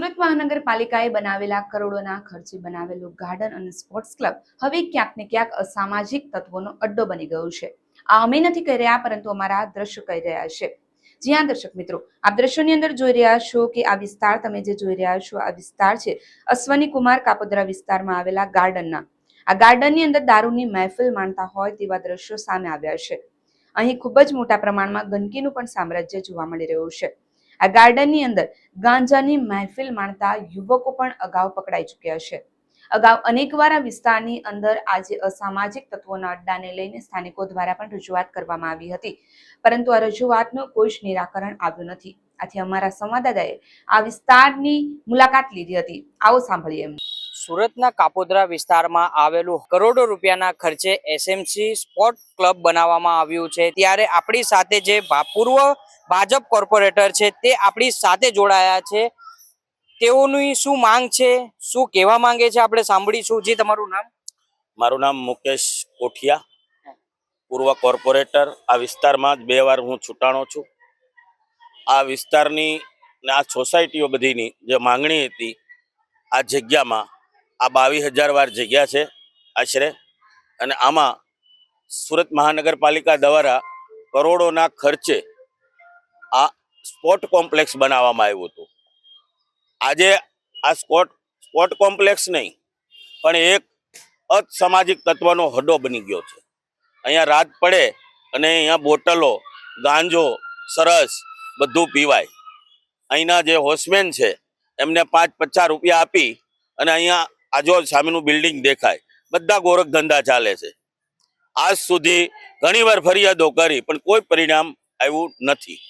મહાનગરપાલિકાએ બનાવેલા કરોડોના ખર્ચે બનાવેલું ગાર્ડન અને સ્પોર્ટ્સ ક્લબ હવે ક્યાંક ને ક્યાંક અસામાજિક તત્વોનો અડ્ડો બની ગયો છે. આ અમે નથી કહી રહ્યા, પરંતુ અમારા દ્રશ્યો કહી રહ્યા છે. જ્યાં દર્શક મિત્રો, આપ દ્રશ્યોની અંદર જોઈ રહ્યા છો કે આ વિસ્તાર, તમે જે જોઈ રહ્યા છો, આ વિસ્તાર છે અશ્વની કુમાર કાપોદરા વિસ્તારમાં આવેલા ગાર્ડનના. આ ગાર્ડનની અંદર દારૂની મહેફિલ માણતા હોય તેવા દ્રશ્યો સામે આવ્યા છે. અહીં ખૂબ જ મોટા પ્રમાણમાં ગંદકીનું પણ સામ્રાજ્ય જોવા મળી રહ્યું છે. આ ગાર્ડનની અંદર ગાંજાની મહેફિલ માણતા યુવકો પણ અગાઉ પકડાઈ ચૂક્યા છે. અગાઉ અનેકવાર આ વિસ્તારની અંદર આજે અસામાજિક તત્વોના અડ્ડાને લઈને સ્થાનિકો દ્વારા પણ રજૂઆત કરવામાં આવી હતી. પરંતુ આ રજૂઆતનું કોઈ જ નિરાકરણ આવ્યું નથી. આથી અમારા સંવાદદાતાએ આ વિસ્તારની મુલાકાત લીધી હતી. આવો સાંભળીએ સુરતના કાપોદરા વિસ્તારમાં આવેલું કરોડો રૂપિયાના ખર્ચે એસએમસી સ્પોર્ટ ક્લબ બનાવવામાં આવ્યું છે. ત્યારે આપણી સાથે જે ભા- પૂર્વ ભાજપ કોર્પોરેટર છે, તે આપણી સાથે જોડાયા છે. તેઓની શું માંગ છે? શું કહેવા માંગે છે? આપણે સાંભળીશું. જે, તમારું નામ? મારું નામ મુકેશ કોઠિયા, પૂર્વ કોર્પોરેટર. આ વિસ્તારમાં જ બે વાર હું છૂટાણો છું. આ વિસ્તારની ને આ સોસાયટીઓ બધીની જે માંગણી હતી, આ જગ્યામાં આ બાવીસ હજાર વાર જગ્યા છે આશરે. અને આમાં સુરત મહાનગરપાલિકા દ્વારા કરોડોના ખર્ચે આ સ્પોર્ટ કોમ્પ્લેક્સ બનાવવામાં આવ્યું હતું. આજે આ સ્પોર્ટ સ્પોર્ટ કોમ્પ્લેક્સ નહીં, પણ એક અસામાજિક તત્વનો હડો બની ગયો છે. અહીંયા રાત પડે અને અહીંયા બોટલો, ગાંજો, સરસ બધું પીવાય. અહીંના જે હોસમેન છે, એમને પાંચ પચાસ રૂપિયા આપી અને અહીંયા આજો સામેનું બિલ્ડિંગ દેખાય. બધા ગોરખ ધંધા ચાલે છે. આજ સુધી ઘણીવાર ફરિયાદો કરી, પણ કોઈ પરિણામ આવ્યું નથી.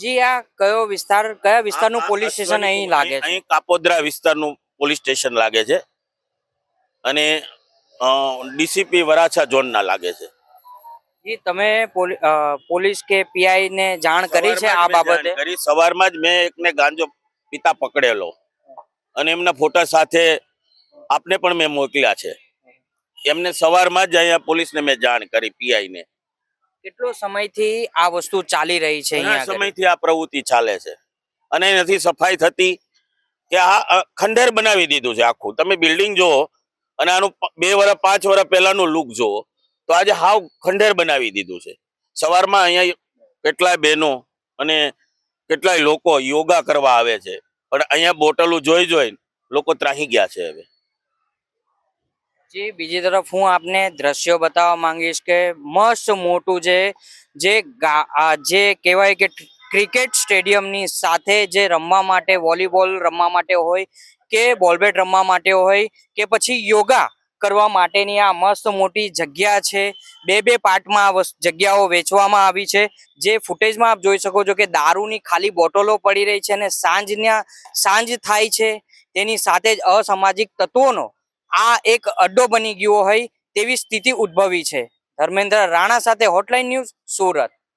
જી આ કયો વિસ્તાર કયા વિસ્તારનું પોલીસ સ્ટેશન અહીં લાગે છે? અહીં કાપોદ્રા વિસ્તારનું પોલીસ સ્ટેશન લાગે છે. અને ડીસીપી વરાછા ઝોનના લાગે છે. જી તમે પોલીસ કે પીઆઈ ને જાણ કરી છે આ બાબતે? કરી. સવારમાં જ મેં એકને ગાંજો પિતા પકડેલો. અને એમના ફોટા સાથે આપને પણ મેં મોકલ્યા છે. એમને સવારમાં જ અહીંયા પોલીસને મેં જાણ કરી પીઆઈ ને કેટલો સમયથી આ વસ્તુ ચાલી રહી છે અહીંયા સમયથી આ પ્રવૃત્તિ ચાલે છે. અને નથી સફાઈ થતી કે આ ખંડેર બનાવી દીધું છે આખું. તમે બિલ્ડિંગ જુઓ અને આનું બે વર્ષ પાંચ વર્ષ પહેલાનું લુક જુઓ તો આજે હાવ ખંડેર બનાવી દીધું છે. સવારમાં અહીંયા કેટલાય બહેનો અને કેટલાય લોકો યોગા કરવા આવે છે. પણ અહીંયા બોટલો જોઈ જોઈ લોકો ત્રાહી ગયા છે હવે. જી, બીજી તરફ હું આપને દ્રશ્યો બતાવવા માંગીશ કે મસ્ત મોટું જે જે જે કહેવાય કે ક્રિકેટ સ્ટેડિયમની સાથે જે રમવા માટે, વોલીબોલ રમવા માટે હોય કે બોલબેટ રમવા માટે હોય કે પછી યોગા કરવા માટેની આ મસ્ત મોટી જગ્યા છે. બે બે પાર્ટમાં આ જગ્યાઓ વેચવામાં આવી છે. જે ફૂટેજમાં આપ જોઈ શકો છો કે દારૂની ખાલી બોટલો પડી રહી છે અને સાંજના, સાંજ થાય છે. તેની સાથે જ અસામાજિક તત્વોનો આ એક અડ્ડો બની ગયો હોય તેવી સ્થિતિ ઉદ્ભવી છે. ધર્મેન્દ્ર રાણા સાથે હોટલાઇન ન્યૂઝ સુરત.